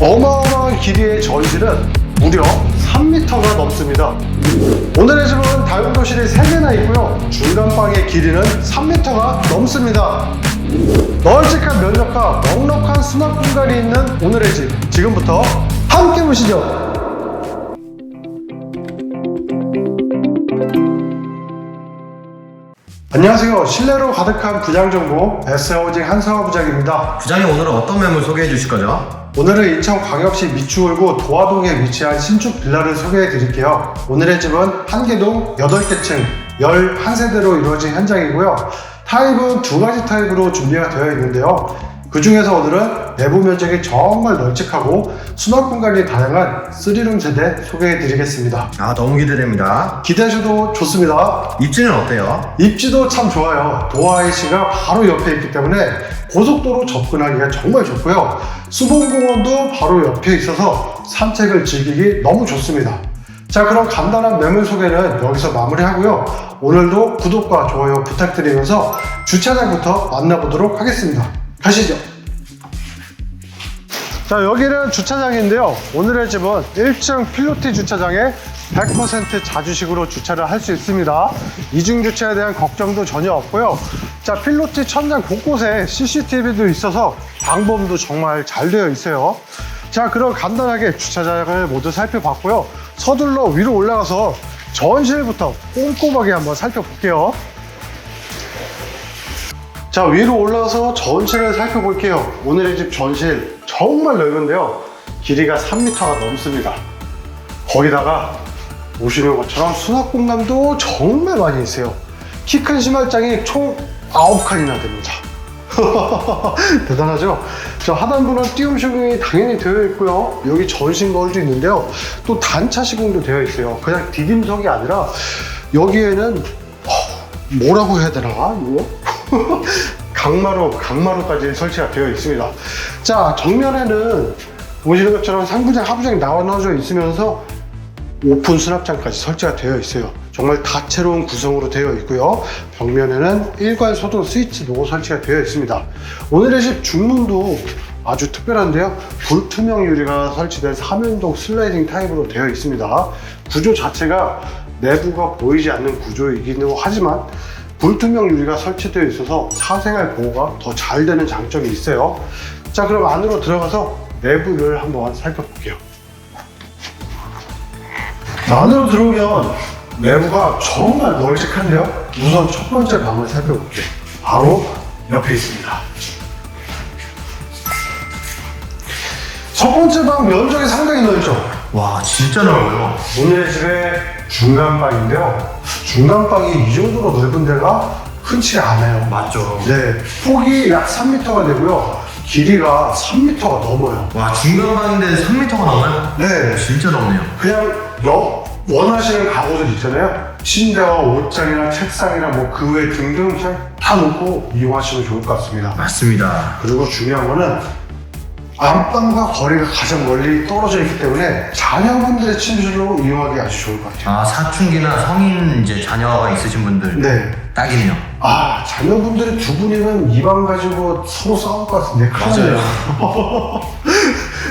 어마어마한 길이의 전실은 무려 3m가 넘습니다. 오늘의 집은 다용도실이 3개나 있고요. 중간방의 길이는 3m가 넘습니다. 널찍한 면적과 넉넉한 수납 공간이 있는 오늘의 집. 지금부터 함께 보시죠. 안녕하세요. 실내로 가득한 분양 정보 S하우징 한상화 부장입니다. 부장님 오늘은 어떤 매물 소개해 주실 거죠? 오늘은 인천 광역시 미추홀구 도화동에 위치한 신축 빌라를 소개해 드릴게요. 오늘의 집은 한 개동 8개 층 11세대로 이루어진 현장이고요. 타입은 두 가지 타입으로 준비가 되어 있는데요. 그 중에서 오늘은 내부 면적이 정말 널찍하고 수납 공간이 다양한 3룸 세대 소개해 드리겠습니다. 아 너무 기대됩니다. 기대하셔도 좋습니다. 입지는 어때요? 입지도 참 좋아요. 도하이시가 바로 옆에 있기 때문에 고속도로 접근하기가 정말 좋고요. 수봉공원도 바로 옆에 있어서 산책을 즐기기 너무 좋습니다. 자, 그럼 간단한 매물 소개는 여기서 마무리하고요. 오늘도 구독과 좋아요 부탁드리면서 주차장부터 만나보도록 하겠습니다. 가시죠. 자, 여기는 주차장인데요. 오늘의 집은 1층 필로티 주차장에 100% 자주식으로 주차를 할 수 있습니다. 이중 주차에 대한 걱정도 전혀 없고요. 자, 필로티 천장 곳곳에 CCTV도 있어서 방범도 정말 잘 되어 있어요. 자, 그럼 간단하게 주차장을 모두 살펴봤고요. 서둘러 위로 올라가서 전실부터 꼼꼼하게 한번 살펴볼게요. 자 위로 올라가서 전실을 살펴볼게요. 오늘의 집 전실 정말 넓은데요. 길이가 3m가 넘습니다. 거기다가 보시는 것처럼 수납 공간도 정말 많이 있어요. 키 큰 신발장이 총 9칸이나 됩니다. 대단하죠? 저 하단부는 띄움 시공이 당연히 되어 있고요. 여기 전신 거울도 있는데요. 또 단차 시공도 되어 있어요. 그냥 디딤석이 아니라 여기에는 어, 뭐라고 해야 되나? 이거? 강마루, 강마루까지 설치가 되어 있습니다. 자, 정면에는 보시는 것처럼 상부장, 하부장이 나눠져 있으면서 오픈 수납장까지 설치가 되어 있어요. 정말 다채로운 구성으로 되어 있고요. 벽면에는 일괄 소등 스위치도 설치가 되어 있습니다. 오늘의 집 중문도 아주 특별한데요. 불투명 유리가 설치된 3연동 슬라이딩 타입으로 되어 있습니다. 구조 자체가 내부가 보이지 않는 구조이기는 하지만 불투명 유리가 설치되어 있어서 사생활 보호가 더 잘 되는 장점이 있어요. 자, 그럼 안으로 들어가서 내부를 한번 살펴볼게요. 자, 안으로 들어오면 내부가 정말 널찍한데요. 우선 첫 번째 방을 살펴볼게요. 바로 옆에 있습니다. 첫 번째 방 면적이 상당히 넓죠? 와 진짜 넓어요. 오늘의 집의 중간 방인데요. 중간방이 이 정도로 넓은 데가 흔치 않아요. 맞죠. 네, 폭이 약 3m가 되고요. 길이가 3m가 넘어요. 와 중간방인데 3m가 넘어요? 네, 진짜 넓네요. 그냥 여, 원하시는 가구들 있잖아요. 침대와 옷장이나 책상이나 뭐 그 외 등등 그냥 다 놓고 이용하시면 좋을 것 같습니다. 맞습니다. 그리고 중요한 거는 안방과 거리가 가장 멀리 떨어져 있기 때문에 자녀분들의 침실로 이용하기 아주 좋을 것 같아요. 아 사춘기나 성인 이제 자녀가 있으신 분들 네. 딱이네요. 아, 자녀분들이 두 분이면 이 방 가지고 서로 싸울 것 같은데 큰일 나요.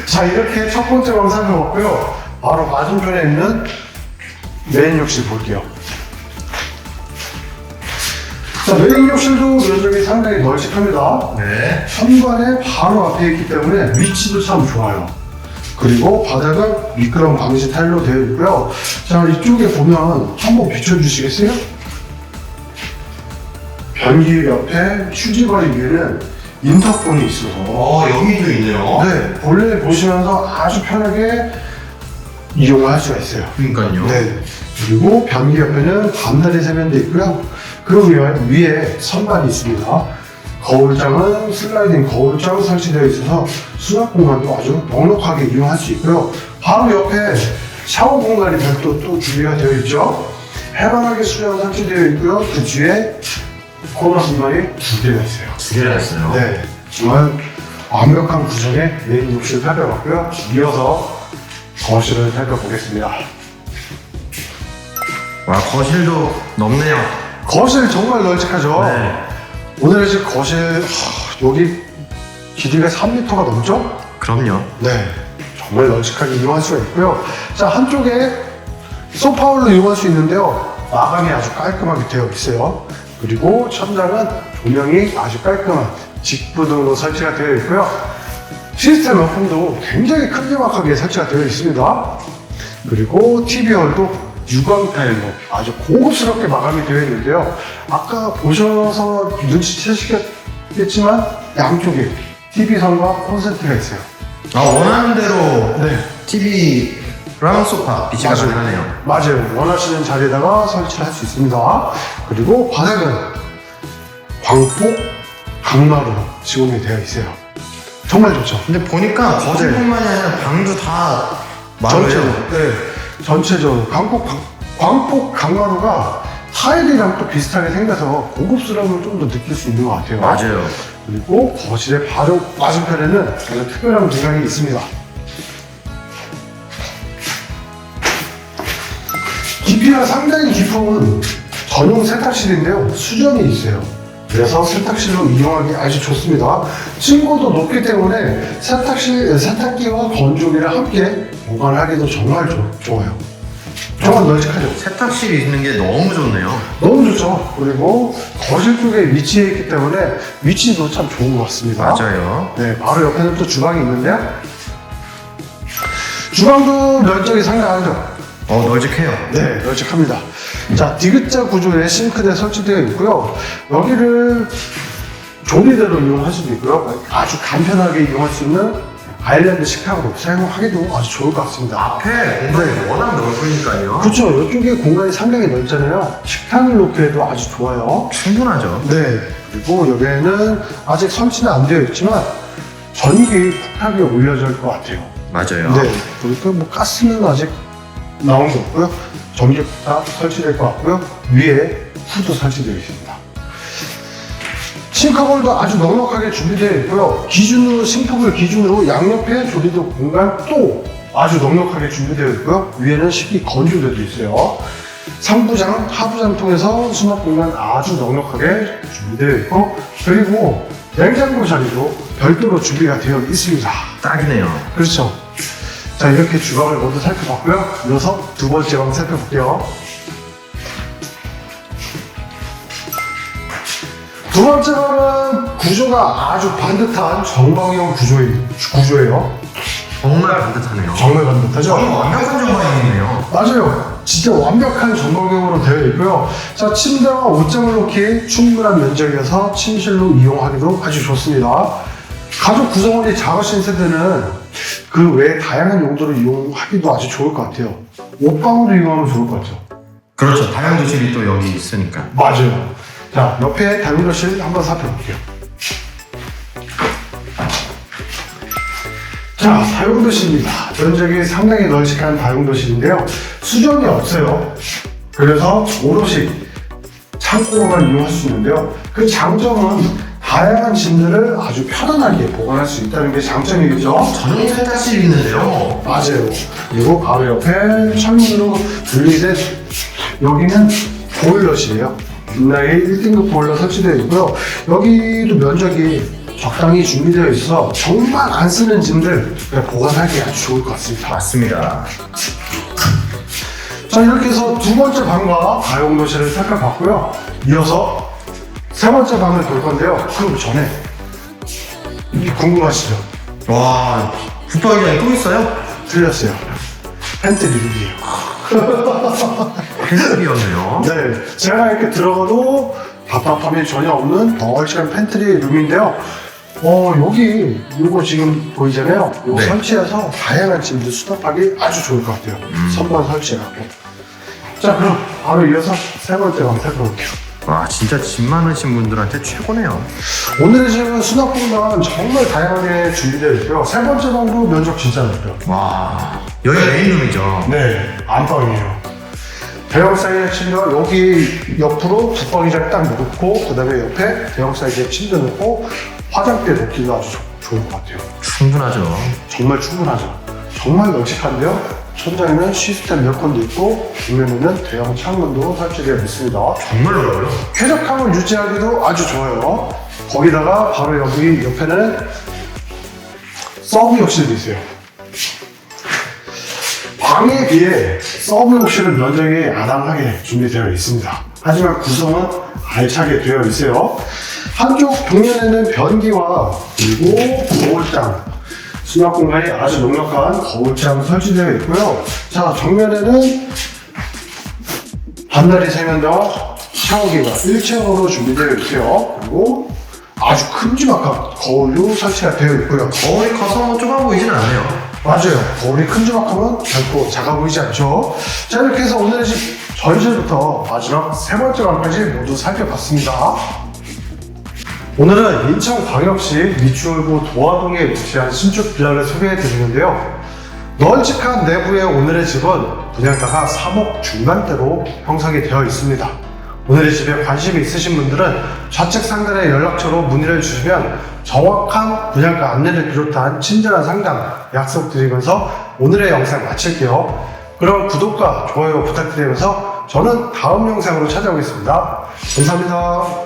자, 이렇게 첫 번째 방 살펴봤고요. 바로 맞은편에 있는 메인 욕실 볼게요. 자, 메인 욕실도 면적이 상당히 널찍합니다. 네. 현관에 바로 앞에 있기 때문에 위치도 참 좋아요. 그리고 바닥은 미끄럼 방지 타일로 되어 있고요. 자, 이쪽에 보면 한번 비춰주시겠어요? 변기 옆에 휴지거리 위에는 인터폰이 있어서 어 여기도 있네요. 네, 볼일 보시면서 아주 편하게 이용을 할 수가 있어요. 그러니까요. 네. 그리고 변기 옆에는 반다리 세면대 있고요. 그 위에 선반이 있습니다. 거울장은 슬라이딩 거울장 설치되어 있어서 수납 공간도 아주 넉넉하게 이용할 수 있고요. 바로 옆에 샤워 공간이 별도 또 준비가 되어 있죠. 해바라기 수전 설치되어 있고요. 그 뒤에 코너 공간이 두 개가 있어요. 두 개나 있어요. 네, 정말 완벽한 구성의 메인 욕실 살펴봤고요. 이어서 거실을 살펴보겠습니다. 와 거실도 넓네요. 거실 정말 널찍하죠? 네. 오늘의 집 거실, 하, 여기 길이가 3m가 넘죠? 그럼요. 네. 정말 널찍하게 이용할 수가 있고요. 자, 한쪽에 소파울로 이용할 수 있는데요. 마감이 아주 깔끔하게 되어 있어요. 그리고 천장은 조명이 아주 깔끔한 직부등으로 설치가 되어 있고요. 시스템 에어컨도 굉장히 큼지막하게 설치가 되어 있습니다. 그리고 TV홀도 유광 타일로 아주 고급스럽게 마감이 되어 있는데요. 아까 보셔서 눈치채시겠지만 양쪽에 TV선과 콘센트가 있어요. 아 원하는 대로 네. TV랑 소파 비치가 가능하네요. 맞아요. 원하시는 자리에다가 설치를 할 수 있습니다. 그리고 바닥은 광폭 강마루로 시공이 되어 있어요. 정말 좋죠. 근데 보니까 거실뿐만이 아니라 방도 다 전체로. 마루예요. 네. 전체적으로 광폭, 강- 광폭 강마루가 타일이랑 또 비슷하게 생겨서 고급스러움을 좀 더 느낄 수 있는 것 같아요. 맞아요. 그리고 거실의 바로 맞은편에는 아주 특별한 공간이 있습니다. 깊이가 상당히 깊은 전용 세탁실인데요. 수전이 있어요. 그래서 세탁실로 이용하기 아주 좋습니다. 층고도 높기 때문에 세탁실, 세탁기와 건조기를 함께 보관하기도 정말 좋, 좋아요. 정말 널찍하죠. 세탁실이 있는 게 너무 좋네요. 너무 좋죠. 그리고 거실 쪽에 위치해 있기 때문에 위치도 참 좋은 것 같습니다. 맞아요. 네, 바로 옆에는 또 주방이 있는데요. 주방도 면적이 상당하죠. 어 널찍해요. 네, 널찍합니다. 자, 디귿자 구조의 싱크대 설치되어 있고요. 여기를 조리대로 이용할 수도 있고요. 아주 간편하게 이용할 수 있는 아일랜드 식탁으로 사용하기도 아주 좋을 것 같습니다. 앞에 공간이 워낙 넓으니까요. 그렇죠. 이쪽에 공간이 상당히 넓잖아요. 식탁을 놓기에도 아주 좋아요. 충분하죠. 네. 그리고 여기에는 아직 설치는 안 되어 있지만 전기 쿡탑이 올려질 것 같아요. 맞아요. 네. 그러니까 뭐 가스는 아직 나온 게 없고요. 전기 쿡탑 설치될 것 같고요. 위에 후드 설치되어 있습니다. 싱크볼도 아주 넉넉하게 준비되어 있고요. 기준으로 싱크볼 기준으로 양옆에 조리도 공간 또 아주 넉넉하게 준비되어 있고요. 위에는 식기 건조대도 있어요. 상부장, 하부장 통해서 수납 공간 아주 넉넉하게 준비되어 있고 그리고 냉장고 자리도 별도로 준비가 되어 있습니다. 딱이네요. 그렇죠. 자 이렇게 주방을 모두 살펴봤고요. 이어서 두 번째 방 살펴볼게요. 두 번째 방은 구조가 아주 반듯한 정방형 구조이, 구조예요. 정말 반듯하네요. 정말 반듯하죠? 완벽한 정방이네요. 맞아요. 진짜 완벽한 정방형으로 되어 있고요. 자, 침대와 옷장을 놓기 충분한 면적이어서 침실로 이용하기도 아주 좋습니다. 가족 구성원이 작으신 세대는 그 외에 다양한 용도로 이용하기도 아주 좋을 것 같아요. 옷방으로 이용하면 좋을 것 같죠. 그렇죠. 다용 도실이 또 여기 있으니까. 맞아요. 자, 옆에 다용도실 한번 살펴볼게요. 자, 다용도실입니다. 면적이 상당히 널찍한 다용도실인데요. 수전이 없어요. 그래서 오롯이 창고로만 이용할 수 있는데요. 그 장점은 다양한 짐들을 아주 편안하게 보관할 수 있다는 게 장점이겠죠. 전용 세탁실이 있는데요. 맞아요. 그리고 바로 옆에 창문으로 분리된 여기는 보일러실이에요. 윤나의 1등급 보일러 설치되어 있고요. 여기도 면적이 적당히 준비되어 있어 정말 안 쓰는 짐들 보관하기 아주 좋을 것 같습니다. 맞습니다. 자 이렇게 해서 두 번째 방과 다용도실을 살펴봤고요. 이어서 세 번째 방을 볼 건데요. 그 전에 이 궁금하시죠? 와, 붙박이장이 또 있어요? 틀렸어요. 팬트 리뷰이에요. 펜스비였네요. 네, 제가 이렇게 들어가도 답답함이 전혀 없는 널찍한 팬트리 룸인데요. 어, 여기 이거 지금 보이잖아요. 이거 네. 설치해서 다양한 짐들 수납하기 아주 좋을 것 같아요. 선반 설치해갖고. 자, 그럼 바로 이어서 세 번째 방 살펴볼게요. 와, 진짜 짐 많으신 분들한테 최고네요. 오늘의 집은 수납 공간 정말 다양하게 준비되어 있고요. 세 번째 방도 면적 진짜 넓고요. 와, 여기 메인룸이죠. 네, 안방이에요. 대형 사이즈의 침대 여기 옆으로 붙박이장 딱 놓고 그 다음에 옆에 대형 사이즈의 침대 놓고 화장대 놓기도 아주 좋- 좋을 것 같아요. 충분하죠. 정말 충분하죠. 정말 널찍한데요. 천장에는 시스템 에어컨도 있고 뒷면에는 대형 창문도 설치되어 있습니다. 정말 넓어요. 쾌적함을 유지하기도 아주 좋아요. 거기다가 바로 여기 옆에는 서브 욕실도 있어요. 방에 비해 서브 욕실은 면적이 아담하게 준비되어 있습니다. 하지만 구성은 알차게 되어 있어요. 한쪽 벽면에는 변기와 그리고 거울장, 수납 공간이 아주 넉넉한 거울장 설치되어 있고요. 자, 정면에는 반다리 세면대와 샤워기가 1층으로 준비되어 있어요. 그리고 아주 큼지막한 거울도 설치가 되어 있고요. 거울이 커서 좁아 보이진 않네요. 맞아요. 거울이 큼지막하면 결코 작아 보이지 않죠. 자, 이렇게 해서 오늘의 집 전실부터 마지막 세 번째 방까지 모두 살펴봤습니다. 오늘은 인천광역시 미추홀구 도화동에 위치한 신축 빌라를 소개해 드리는데요. 널찍한 내부의 오늘의 집은 분양가가 3억 중반대로 형성이 되어 있습니다. 오늘의 집에 관심이 있으신 분들은 좌측 상단의 연락처로 문의를 주시면 정확한 분양가 안내를 비롯한 친절한 상담 약속드리면서 오늘의 영상 마칠게요. 그럼 구독과 좋아요 부탁드리면서 저는 다음 영상으로 찾아오겠습니다. 감사합니다.